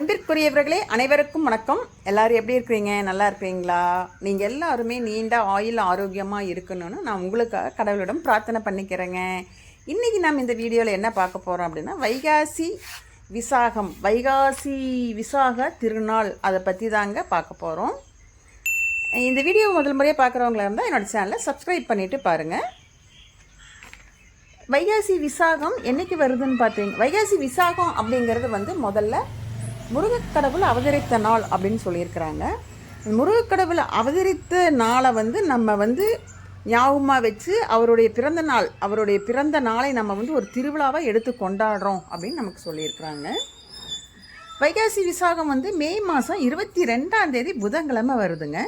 அன்பிற்குரியவர்களே அனைவருக்கும் வணக்கம். எல்லோரும் எப்படி இருக்கிறீங்க? நல்லா இருக்கிறீங்களா? நீங்கள் எல்லாருமே நீண்ட ஆயுள் ஆரோக்கியமாக இருக்கணும்னு நான் உங்களுக்காக கடவுளிடம் பிரார்த்தனை பண்ணிக்கிறேங்க. இன்றைக்கி நம்ம இந்த வீடியோவில் என்ன பார்க்க போகிறோம் அப்படின்னா வைகாசி விசாகம் வைகாசி விசாக திருநாள் அதை பற்றி தாங்க பார்க்க போகிறோம் இந்த வீடியோ முதல் முறையாக பார்க்குறவங்களா இருந்தால் என்னோடய சேனலை சப்ஸ்கிரைப் பண்ணிவிட்டு பாருங்கள் வைகாசி விசாகம் என்னைக்கு வருதுன்னு பார்த்தீங்க வைகாசி விசாகம் அப்படிங்கிறது வந்து முதல்ல முருகக்கடவுள் அவதரித்த நாள் அப்படின்னு சொல்லியிருக்கிறாங்க. முருகக்கடவுள் அவதரித்த நாளை வந்து நம்ம வந்து ஞாபகமாக வச்சு அவருடைய பிறந்த நாள் அவருடைய பிறந்த நாளை நம்ம வந்து ஒரு திருவிழாவாக எடுத்து கொண்டாடுறோம் அப்படின்னு நமக்கு சொல்லியிருக்கிறாங்க. வைகாசி விசாகம் வந்து மே மாதம் இருபத்தி ரெண்டாம் தேதி புதன்கிழமை வருதுங்க.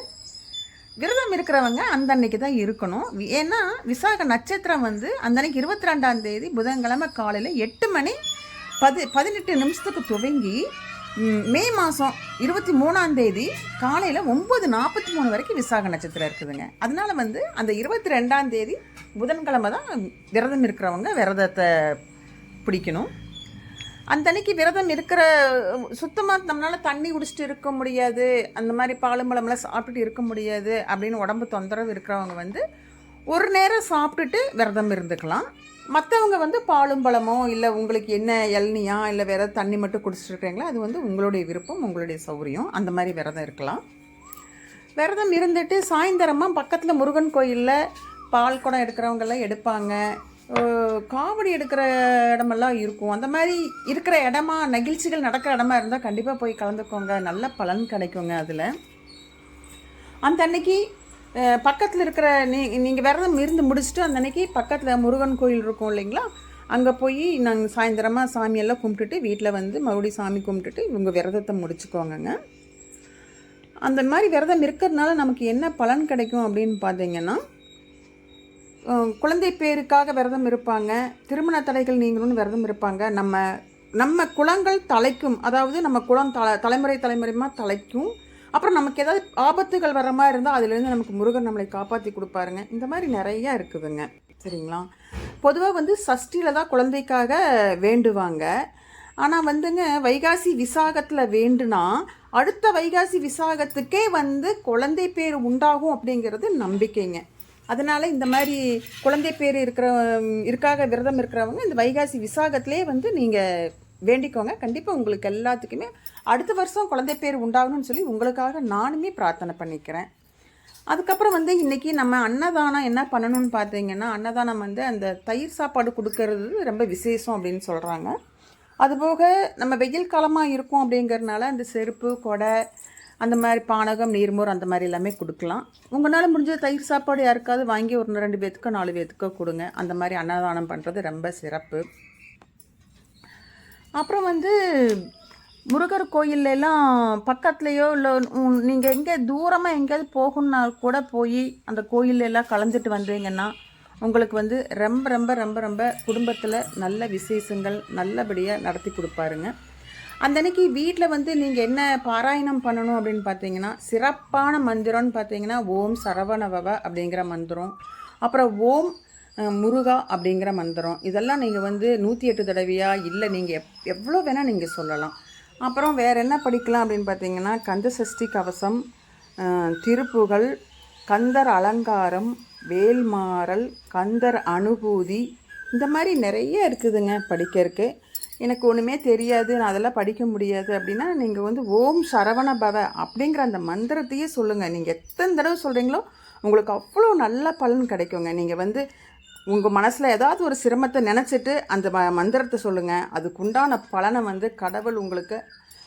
விரதம் இருக்கிறவங்க அந்த அன்னைக்கு தான் இருக்கணும். ஏன்னா விசாக நட்சத்திரம் வந்து அந்த அன்னைக்கு இருபத்தி ரெண்டாம் தேதி புதன்கிழமை காலையில் எட்டு மணி பதி பதினெட்டு நிமிஷத்துக்கு துவங்கி மே மாதம் இருபத்தி மூணாம் தேதி காலையில் ஒம்பது நாற்பத்தி மூணு வரைக்கும் விசாக நட்சத்திரம் இருக்குதுங்க. அதனால் வந்து அந்த இருபத்தி ரெண்டாம் தேதி புதன்கிழமை தான் விரதம் இருக்கிறவங்க விரதத்தை பிடிக்கணும். அந்த அன்னைக்கு விரதம் இருக்கிற சுத்தமாக நம்மளால் தண்ணி குடிச்சிட்டு இருக்க முடியாது. அந்த மாதிரி பாலும் பழமெல்லாம் சாப்பிட்டுட்டு இருக்க முடியாது அப்படின்னு உடம்பு தொந்தரவு இருக்கிறவங்க வந்து ஒரு நேரம் சாப்பிட்டுட்டு விரதம் இருந்துக்கலாம். மற்றவங்க வந்து பாலும் பழமோ இல்லை உங்களுக்கு என்ன இளநியா இல்லை வேறு தண்ணி மட்டும் குடிச்சிட்டு அது வந்து உங்களுடைய விருப்பம் உங்களுடைய சௌகரியம் அந்த மாதிரி விரதம் இருக்கலாம். விரதம் இருந்துட்டு சாயந்தரமாக பக்கத்தில் முருகன் கோயிலில் பால் குடம் எடுக்கிறவங்கெல்லாம் எடுப்பாங்க. காவடி எடுக்கிற இடமெல்லாம் இருக்கும். அந்த மாதிரி இருக்கிற இடமா நெகிழ்ச்சிகள் நடக்கிற இடமா இருந்தால் கண்டிப்பாக போய் கலந்துக்கோங்க. நல்ல பலன் கிடைக்குங்க அதில். அந்த அன்னைக்கு பக்கத்தில் இருக்கிற நீ நீங்கள் விரதம் இருந்து முடிச்சுட்டு அந்த அன்னைக்கு பக்கத்தில் முருகன் கோயில் இருக்கும் இல்லைங்களா? அங்கே போய் நாங்கள் சாயந்தரமாக சாமியெல்லாம் கும்பிட்டுட்டு வீட்டில் வந்து மறுபடியும் சாமி கும்பிட்டுட்டு இவங்க விரதத்தை முடிச்சுக்கோங்கங்க அந்த மாதிரி விரதம் இருக்கிறதுனால நமக்கு என்ன பலன் கிடைக்கும் அப்படின்னு பார்த்தீங்கன்னா குழந்தை பேருக்காக விரதம் இருப்பாங்க திருமண தடைகள் நீங்களும் விரதம் இருப்பாங்க. நம்ம நம்ம குளங்கள் தலைக்கும் அதாவது நம்ம குளம் தல தலைமுறை தலைமுறைமாக தலைக்கும் அப்புறம் நமக்கு ஏதாவது ஆபத்துகள் வர மாதிரி இருந்தால் அதுலேருந்து நமக்கு முருகன் நம்மளை காப்பாற்றி கொடுப்பாருங்க. இந்த மாதிரி நிறையா இருக்குதுங்க. சரிங்களா? பொதுவாக வந்து சஷ்டியில் தான் குழந்தைக்காக வேண்டுவாங்க. ஆனால் வந்துங்க வைகாசி விசாகத்தில் வேண்டுனா அடுத்த வைகாசி விசாகத்துக்கே வந்து குழந்தை பேர் உண்டாகும் அப்படிங்கிறது நம்பிக்கைங்க. அதனால் இந்த மாதிரி குழந்தை பேர் இருக்கிற இருக்காக விரதம் இருக்கிறவங்க இந்த வைகாசி விசாகத்திலே வந்து நீங்கள் வேண்டிக்கோங்க. கண்டிப்பாக உங்களுக்கு எல்லாத்துக்குமே அடுத்த வருஷம் குழந்தை பேர் உண்டாகணும்னு சொல்லி உங்களுக்காக நானுமே பிரார்த்தனை பண்ணிக்கிறேன். அதுக்கப்புறம் வந்து இன்றைக்கி நம்ம அன்னதானம் என்ன பண்ணணும்னு பார்த்தீங்கன்னா அன்னதானம் வந்து அந்த தயிர் சாப்பாடு கொடுக்கறது ரொம்ப விசேஷம் அப்படின்னு சொல்கிறாங்க அதுபோக நம்ம வெயில் காலமாக இருக்கும் அப்படிங்கறதுனால அந்த செருப்பு கொடை அந்த மாதிரி பானகம் நீர்மோர் அந்த மாதிரி எல்லாமே கொடுக்கலாம். உங்களால் முடிஞ்ச தயிர் சாப்பாடு யாருக்காவது வாங்கி ஒரு ரெண்டு பேத்துக்கோ நாலு பேத்துக்கோ கொடுங்க. அந்த மாதிரி அன்னதானம் பண்ணுறது ரொம்ப சிறப்பு. அப்புறம் வந்து முருகர் கோயிலெல்லாம் பக்கத்துலேயோ இல்லை நீங்கள் எங்கே தூரமாக எங்கேயாவது போகணுன்னா கூட போய் அந்த கோயில்ல எல்லாம் கலந்துட்டு வந்தீங்கன்னா உங்களுக்கு வந்து ரொம்ப ரொம்ப ரொம்ப ரொம்ப குடும்பத்தில் நல்ல விசேஷங்கள் நல்லபடியாக நடத்தி கொடுப்பாருங்க. அந்த அன்னைக்கு வீட்டில் வந்து நீங்கள் என்ன பாராயணம் பண்ணணும் அப்படின்னு பார்த்தீங்கன்னா சிறப்பான மந்திரம்னு பார்த்தீங்கன்னா ஓம் சரவணபவ அப்படிங்கிற மந்திரம். அப்புறம் ஓம் முருகா அப்படிங்கிற மந்திரம். இதெல்லாம் நீங்கள் வந்து நூற்றி எட்டு தடவையா இல்லை நீங்கள் எப் எவ்வளோ வேணால் நீங்கள் சொல்லலாம். அப்புறம் வேறு என்ன படிக்கலாம் அப்படின்னு பார்த்தீங்கன்னா கந்த சஷ்டி கவசம் திருப்புகள் திருப்புகழ் கந்தர் அலங்காரம் வேல்மாறல் கந்தர் அனுபூதி இந்த மாதிரி நிறைய இருக்குதுங்க படிக்கிறதுக்கு. எனக்கு ஒன்றுமே தெரியாது நான் அதெல்லாம் படிக்க முடியாது அப்படின்னா நீங்கள் வந்து ஓம் சரவண பவ அப்படிங்கிற அந்த மந்திரத்தையே சொல்லுங்கள் நீங்கள் எத்தனை தடவை சொல்கிறீங்களோ உங்களுக்கு அவ்வளோ நல்ல பலன் கிடைக்குங்க. நீங்கள் வந்து உங்கள் மனசில் ஏதாவது ஒரு சிரமத்தை நினச்சிட்டு அந்த ம- மந்திரத்தை சொல்லுங்கள் அதுக்குண்டான பலனை வந்து கடவுள் உங்களுக்கு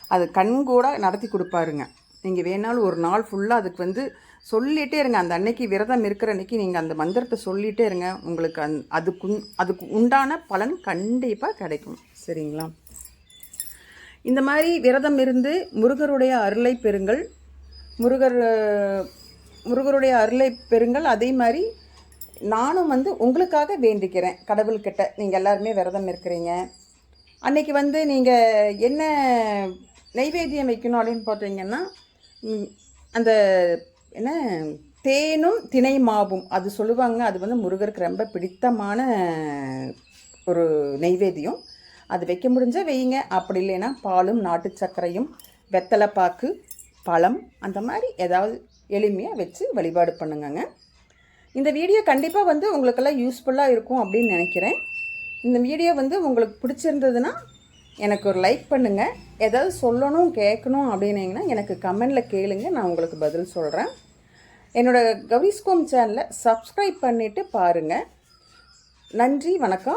அது கண்கூட நடத்தி கொடுப்பாருங்க. நீங்கள் வேணாலும் ஒரு நாள் ஃபுல்லாக அதுக்கு வந்து சொல்லிகிட்டே இருங்க. அந்த அன்னைக்கு விரதம் இருக்கிற அன்னைக்கு நீங்கள் அந்த மந்திரத்தை சொல்லிகிட்டே இருங்க. உங்களுக்கு அந் அதுக்கு அதுக்கு உண்டான பலன் கண்டிப்பாக கிடைக்கும். சரிங்களா? இந்த மாதிரி விரதம் இருந்து முருகருடைய அருளை பெறுங்கள். முருகர் முருகருடைய அருளை பெறுங்கள். அதே மாதிரி நானும் வந்து உங்களுக்காக வேண்டிக்கிறேன். கடவுள்கிட்ட நீங்கள் எல்லாருமே விரதம் இருக்கிறீங்க. அன்னைக்கு வந்து நீங்கள் என்ன நைவேத்தியம் வைக்கணும் அப்படின்னு பார்த்தீங்கன்னா அந்த என்ன தேனும் தினை மாவும் அது சொல்லுவாங்க. அது வந்து முருகருக்கு ரொம்ப பிடித்தமான ஒரு நைவேத்தியம். அது வைக்க முடிஞ்சால் வையுங்க. அப்படி இல்லைன்னா பாலும் நாட்டு சர்க்கரையும் வெத்தலைப்பாக்கு பழம் அந்த மாதிரி ஏதாவது எளிமையாக வச்சு வழிபாடு பண்ணுங்கங்க. இந்த வீடியோ கண்டிப்பாக வந்து உங்களுக்கெல்லாம் யூஸ்ஃபுல்லாக இருக்கும் அப்படின்னு நினைக்கிறேன். இந்த வீடியோ வந்து உங்களுக்கு பிடிச்சிருந்ததுன்னா எனக்கு ஒரு லைக் பண்ணுங்கள் ஏதாவது சொல்லணும் கேட்கணும் அப்படின்னீங்கன்னா எனக்கு கமெண்டில் கேளுங்க நான் உங்களுக்கு பதில் சொல்கிறேன் என்னோடய கவிஸ்கோம் சேனலை சப்ஸ்கிரைப் பண்ணிவிட்டு பாருங்கள் நன்றி வணக்கம்.